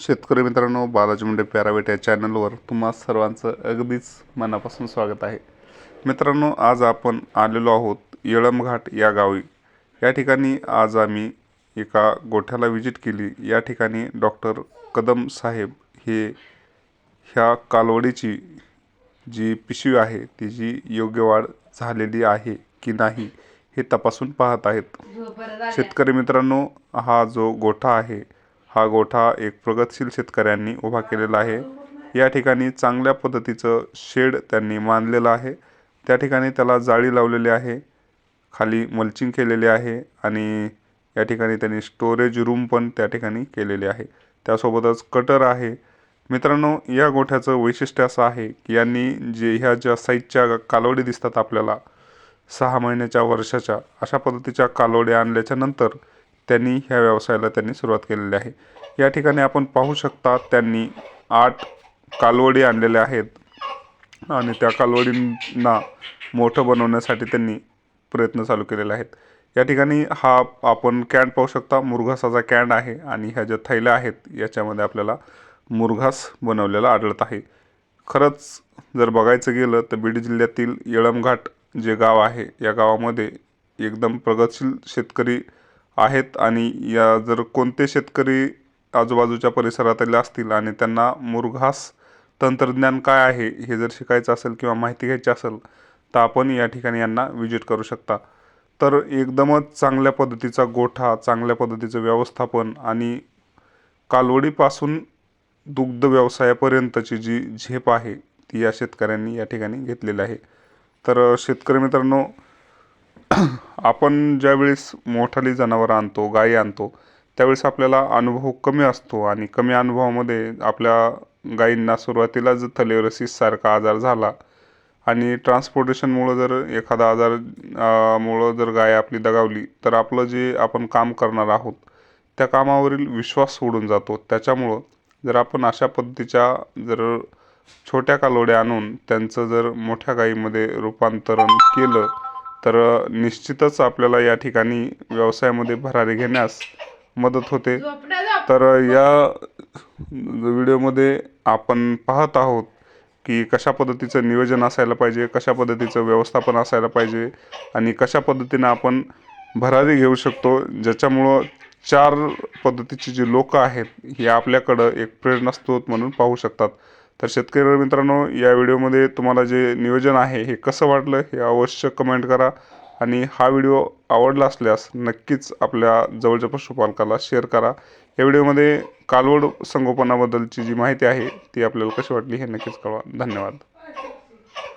शेतकरी मित्रांनो बालाजी मुंडे पॅरावेट या चॅनलवर तुम्हा सर्वांचं अगदीच मनापासून स्वागत आहे. मित्रांनो आज आपण आलेलो आहोत येळमघाट या गावी. या ठिकाणी आज आम्ही एका गोठ्याला व्हिजिट केली. या ठिकाणी डॉक्टर कदम साहेब हे ह्या कालवडीची जी पिशवी आहे तिची योग्य वाढ झालेली आहे की नाही हे तपासून पाहत आहेत. शेतकरी मित्रांनो हा जो गोठा आहे हा गोठा एक प्रगतशील शेतकऱ्यांनी उभा केलेला आहे. या ठिकाणी चांगल्या पद्धतीचं शेड त्यांनी मानलेलं आहे. त्या ठिकाणी त्याला जाळी लावलेली आहे. खाली मल्चिंग केलेले आहे आणि या ठिकाणी त्यांनी स्टोरेज रूम पण त्या ठिकाणी केलेले आहे. त्यासोबतच कटर आहे. मित्रांनो या गोठ्याचं वैशिष्ट्य असं आहे की यांनी जे ह्या ज्या साईजच्या कालवडी दिसतात आपल्याला सहा महिन्याच्या वर्षाच्या अशा पद्धतीच्या कालवड्या आणल्याच्या नंतर त्यांनी ह्या व्यवसायाला त्यांनी सुरुवात केलेली आहे. या ठिकाणी आपण पाहू शकता त्यांनी आठ कालवडी आणलेल्या आहेत आणि त्या कालवडींना मोठं बनवण्यासाठी त्यांनी प्रयत्न चालू केलेले आहेत. या ठिकाणी हा आपण कॅन्ड पाहू शकता. मुरघासाचा कॅन्ड आहे आणि ह्या ज्या थैल्या आहेत याच्यामध्ये आपल्याला मुरघास बनवलेला आढळत आहे. खरंच जर बघायचं गेलं तर बीड जिल्ह्यातील येळमघाट जे गाव आहे या गावामध्ये एकदम प्रगतशील शेतकरी आहेत आणि या जर कोणते शेतकरी आजूबाजूच्या परिसरातील असतील आणि त्यांना मुरघास तंत्रज्ञान काय आहे हे जर शिकायचं असेल किंवा माहिती घ्यायची असेल तर आपण या ठिकाणी यांना विजिट करू शकता. तर एकदमच चांगल्या पद्धतीचा गोठा चांगल्या पद्धतीचं व्यवस्थापन आणि कालवडीपासून दुग्ध व्यवसायापर्यंतची जी झेप आहे ती या शेतकऱ्यांनी या ठिकाणी घेतलेली आहे. तर शेतकरी मित्रांनो आपण ज्यावेळेस मोठाली जनावरं आणतो गायी आणतो त्यावेळेस आपल्याला अनुभव कमी असतो आणि कमी अनुभवामध्ये आपल्या गायींना सुरुवातीला जर थलेरसिससारखा आजार झाला. आणि ट्रान्सपोर्टेशनमुळं जर एखादा आजार मुळं जर गाय आपली दगावली तर आपलं जे आपण काम करणार आहोत त्या कामावरील विश्वास सोडून जातो. त्याच्यामुळं जर आपण अशा पद्धतीच्या जर छोट्या कालोड्या आणून त्यांचं जर मोठ्या गायीमध्ये रूपांतरण केलं तर निश्चितच आपल्याला या ठिकाणी व्यवसायामध्ये भरारी घेण्यास मदत होते. तर या व्हिडिओमध्ये आपण पाहत आहोत की कशा पद्धतीचं नियोजन असायला पाहिजे कशा पद्धतीचं व्यवस्थापन असायला पाहिजे आणि कशा पद्धतीनं आपण भरारी घेऊ शकतो ज्याच्यामुळं चार पद्धतीची जी लोकं आहेत हे आपल्याकडं एक प्रेरणास्त्रोत म्हणून पाहू शकतात. तर शेतकरी मित्रांनो या व्हिडिओमध्ये तुम्हाला जे नियोजन आहे हे कसं वाटलं हे अवश्य कमेंट करा. आणि हा व्हिडिओ आवडला असल्यास नक्कीच आपल्या जवळच्या पशुपालकाला शेअर करा. या व्हिडिओमध्ये कालवड संगोपनाबद्दलची जी माहिती आहे ती आपल्याला कशी वाटली हे नक्कीच कळवा. धन्यवाद.